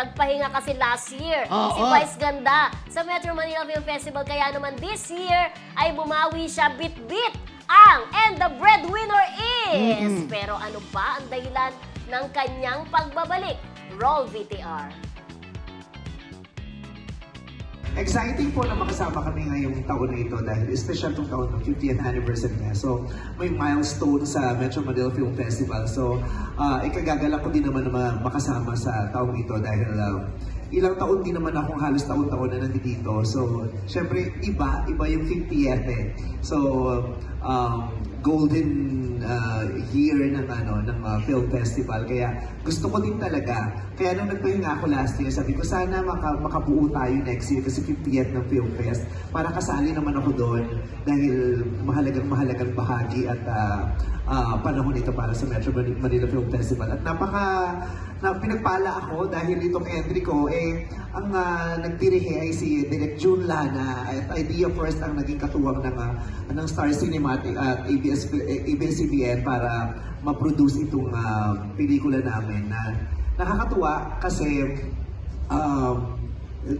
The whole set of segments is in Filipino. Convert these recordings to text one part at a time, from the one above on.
nagpahinga kasi last year. Oo. Si Vice Ganda sa Metro Manila Film Festival. Kaya naman this year ay bumawi siya bit-bit ang And the Breadwinner is. Pero ano ba ang dahilan ng kanyang pagbabalik? Roll VTR. Exciting po na makasama kami ngayong taon na ito dahil special itong taon ng 50th anniversary niya. So, may milestone sa Metro Manila Film Festival. So, uh, ikagagalak ko din naman na ma- makasama sa taong ito dahil uh, ilang taon din naman akong halos taon-taon na nandito. So, syempre, iba, iba yung 50th eh. So, um, golden uh, year ng ano ng uh, film festival. Kaya gusto ko din talaga. Kaya nung nagpahinga ako last year sabi ko sana maka, makabuo tayo next year kasi 50th ng film fest. Para kasali naman ako doon dahil mahalagang mahalagang bahagi at uh, uh, panahon ito para sa Metro Mani- Manila Film Festival. At napaka na pinagpala ako dahil itong entry ko eh ang uh, nagdirihe ay si Direk June Lana at Idea First ang naging katuwang ng uh, ng Star Cinematic at eh, ABS-CBN para ma-produce itong uh, pelikula namin na nakakatuwa kasi um,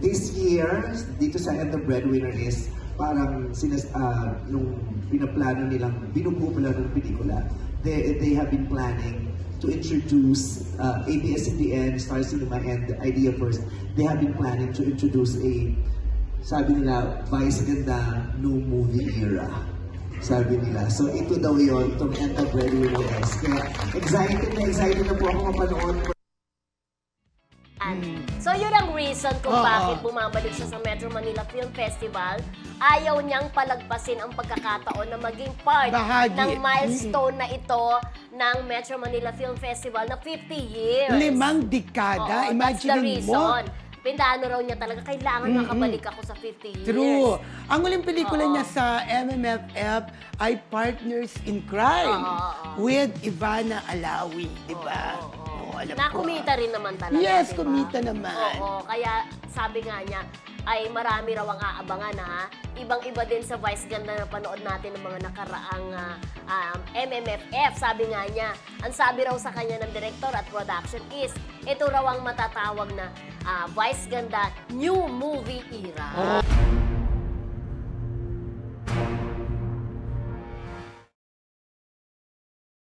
this year dito sa End the Breadwinner is parang sinas, uh, nung pinaplano nilang binubuo pa lang ng pelikula they, they have been planning to introduce uh, ABS-CBN, Star Cinema, and Idea First. They have been planning to introduce a, sabi nila, Vice Ganda No Movie Era. Sabi nila. So ito daw yon itong End of Breadwinner. Kaya excited na excited na po ako mapanood. So yun ang reason kung Oo. bakit bumabalik siya sa Metro Manila Film Festival. Ayaw niyang palagpasin ang pagkakataon na maging part Bahagi. ng milestone na ito ng Metro Manila Film Festival na 50 years. Limang dekada. Oo, that's the Imagine mo. Pindano raw niya talaga, kailangan makabalik ako sa 50 years. True. Ang uling pelikula Oo. niya sa MMFF ay Partners in Crime Oo, with Ivana Alawi, di ba? Oo, oo. Alam na ko. kumita rin naman talaga. Yes, di ba? kumita naman. Oo, kaya sabi nga niya, ay marami raw ang aabangan ha. Ibang-iba din sa Vice Ganda na panood natin ng mga nakaraang ah, um, MMFF. Sabi nga niya, ang sabi raw sa kanya ng director at production is, ito raw ang matatawag na ah, Vice Ganda New Movie Era. Oo.